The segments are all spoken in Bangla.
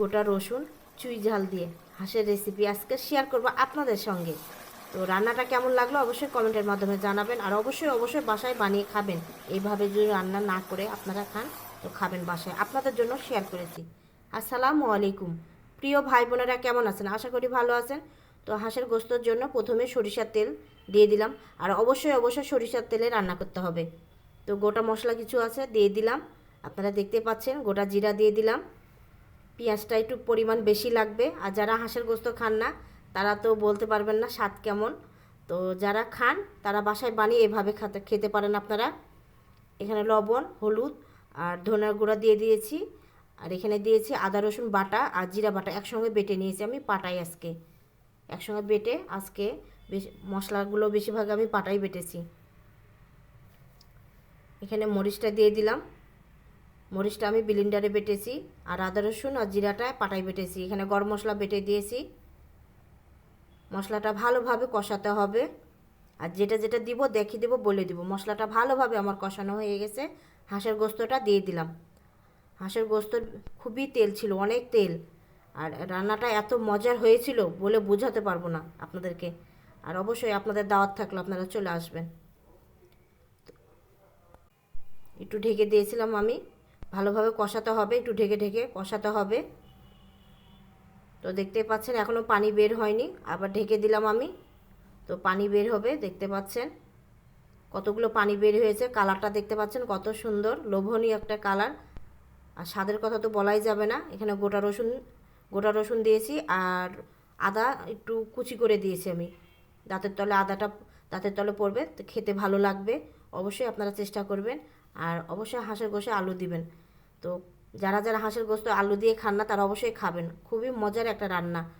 গোটা রসুন, চুই ঝাল দিয়ে হাঁসের রেসিপি আজকে শেয়ার করব আপনাদের সঙ্গে। তো রান্নাটা কেমন লাগল অবশ্যই কমেন্টের মাধ্যমে জানাবেন আর অবশ্যই অবশ্যই বাসায় বানিয়ে খাবেন। এইভাবে যদি রান্না না করে আপনারা খান, তো খাবেন বাসায়। আপনাদের জন্য শেয়ার করেছি। আসসালামু আলাইকুম। প্রিয় ভাই বোনেরা কেমন আছেন? আশা করি ভালো আছেন। তো হাঁসের গোস্তর জন্য প্রথমে সরিষার তেল দিয়ে দিলাম আর অবশ্যই অবশ্যই সরিষার তেলে রান্না করতে হবে। তো গোটা মশলা কিছু আছে, দিয়ে দিলাম। আপনারা দেখতে পাচ্ছেন গোটা জিরা দিয়ে দিলাম। পেঁয়াজটা একটু পরিমাণ বেশি লাগবে। আর যারা হাঁসের গোস্ত খান না, তারা তো বলতে পারবেন না স্বাদ কেমন। তো যারা খান, তারা বাসায় বানিয়ে এভাবে খাতে, খেতে পারেন আপনারা। এখানে লবণ, হলুদ আর ধনের গুঁড়া দিয়ে দিয়েছি। আর এখানে দিয়েছি আদা, রসুন বাটা আর জিরা বাটা একসঙ্গে বেটে নিয়েছি আমি পাটাই আজকে। একসঙ্গে বেটে আজকে বেশ, মশলাগুলো বেশিরভাগ আমি পাটাই বেটেছি। এখানে মরিচটা দিয়ে দিলাম। মরিচটা আমি বিলিন্ডারে বেটেছি, আর আদা রসুন আর জিরাটা পাটায় বেটেছি। এখানে গরম মশলা বেটে দিয়েছি। মশলাটা ভালোভাবে কষাতে হবে। আর যেটা যেটা দিব দেখিয়ে দেবো, বলে দিব। মশলাটা ভালোভাবে আমার কষানো হয়ে গেছে। হাঁসের গোস্তটা দিয়ে দিলাম। হাঁসের গোস্ত খুবই তেল ছিল, অনেক তেল। আর রান্নাটা এত মজার হয়েছিল বলে বোঝাতে পারব না আপনাদেরকে। আর অবশ্যই আপনাদের দাওয়াত থাকলে, আপনারা চলে আসবেন। একটু ঢেকে দিয়েছিলাম আমি। ভালোভাবে কষাতে হবে, একটু ঢেকে ঢেকে কষাতে হবে। তো দেখতে পাচ্ছেন এখনও পানি বের হয়নি, আবার ঢেকে দিলাম আমি। তো পানি বের হবে, দেখতে পাচ্ছেন। কতগুলো পানি বের হয়েছে, কালারটা দেখতে পাচ্ছেন কত সুন্দর, লোভনীয় একটা কালার। আর স্বাদের কথা তো বলাই যাবে না, এখানে গোটা রসুন গোটা রসুন দিয়েছি আর আদা একটু কুচি করে দিয়েছি আমি। দাঁতের তলে আদাটা, দাঁতের তলে পড়বে খেতে ভালো লাগবে, অবশ্যই আপনারা চেষ্টা করবেন। আর অবশ্যই হাঁসের গোশে আলু দিবেন। তো যারা যারা হাঁসের গোস্ত আলু দিয়ে খান না, তারা অবশ্যই খাবেন। খুবই মজার একটা রান্না।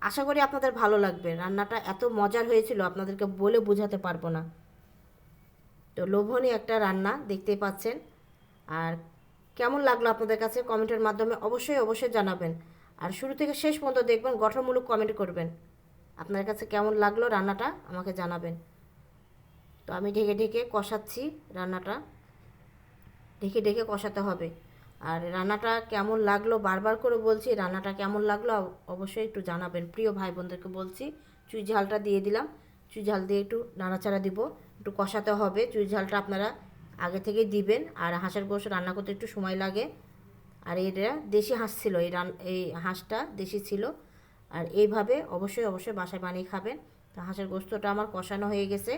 আশা করি আপনাদের ভালো লাগবে। রান্নাটা এত মজার হয়েছিল, আপনাদেরকে বলে বোঝাতে পারব না। তো লোভনীয় একটা রান্না, দেখতেই পাচ্ছেন। আর কেমন লাগল আপনাদের কাছে কমেন্টের মাধ্যমে অবশ্যই অবশ্যই জানাবেন। আর শুরু থেকে শেষ পর্যন্ত দেখবেন, গঠনমূলক কমেন্ট করবেন। আপনার কাছে কেমন লাগল রান্নাটা, আমাকে জানাবেন। তো আমি ঢেকে ঢেকে কষাচ্ছি রান্নাটা। ঢেকে ঢেকে কষাতে হবে। আর রান্নাটা কেমন লাগল বারবার করে বলছি, রান্নাটা কেমন লাগল অবশ্যই একটু জানাবেন। প্রিয় ভাই বোনদেরকে বলছি, চুই ঝালটা দিয়ে দিলাম। চুই ঝাল দিয়ে একটু নাড়াচাড়া দিব, একটু কষাতে হবে। চুই ঝালটা আপনারা আগে থেকেই দিবেন, আর হাঁসের গোশ রান্না করতে একটু সময় লাগে। আর এটা দেশি হাঁস ছিল, এই রান, এই হাঁসটা দেশি ছিল। আর এইভাবে অবশ্যই অবশ্যই বাসায় বানিয়ে খাবেন। তো হাঁসের গোস্তটা আমার কষানো হয়ে গেছে।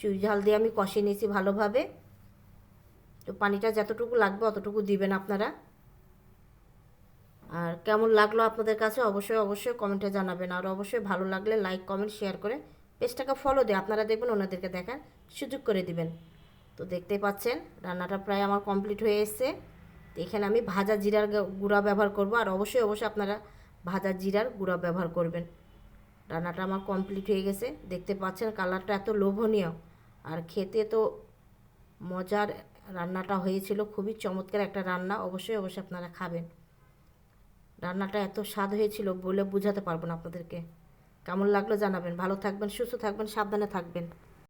চুই ঝাল দিয়ে আমি কষিয়ে নিয়েছি ভালোভাবে। তো পানিটা যতটুকু লাগবে অতটুকু দিবেন আপনারা। আর কেমন লাগল আপনাদের কাছে অবশ্যই অবশ্যই কমেন্টে জানাবেন। আর অবশ্যই ভালো লাগলে লাইক, কমেন্ট, শেয়ার করে পেজটাকে ফলো দিয়ে আপনারা দেখবেন ওনাদেরকে দেখার সুযোগ করে দিবেন। তো দেখতেই পাচ্ছেন, রান্নাটা প্রায় আমার কমপ্লিট হয়ে এসছে। এখানে আমি ভাজা জিরার গুঁড়া ব্যবহার করব। আর অবশ্যই অবশ্যই আপনারা ভাজা জিরার গুঁড়া ব্যবহার করবেন। রান্নাটা আমার কমপ্লিট হয়ে গেছে। দেখতে পাচ্ছেন কালারটা এত লোভনীয়। আর খেতে তো মজার রান্নাটা হয়েছিল, খুবই চমৎকার একটা রান্না, অবশ্যই অবশ্যই আপনারা খাবেন। রান্নাটা এত স্বাদ হয়েছিল বলে বোঝাতে পারব না আপনাদেরকে। কেমন লাগল জানাবেন। ভালো থাকবেন, সুস্থ থাকবেন, সাবধানে থাকবেন।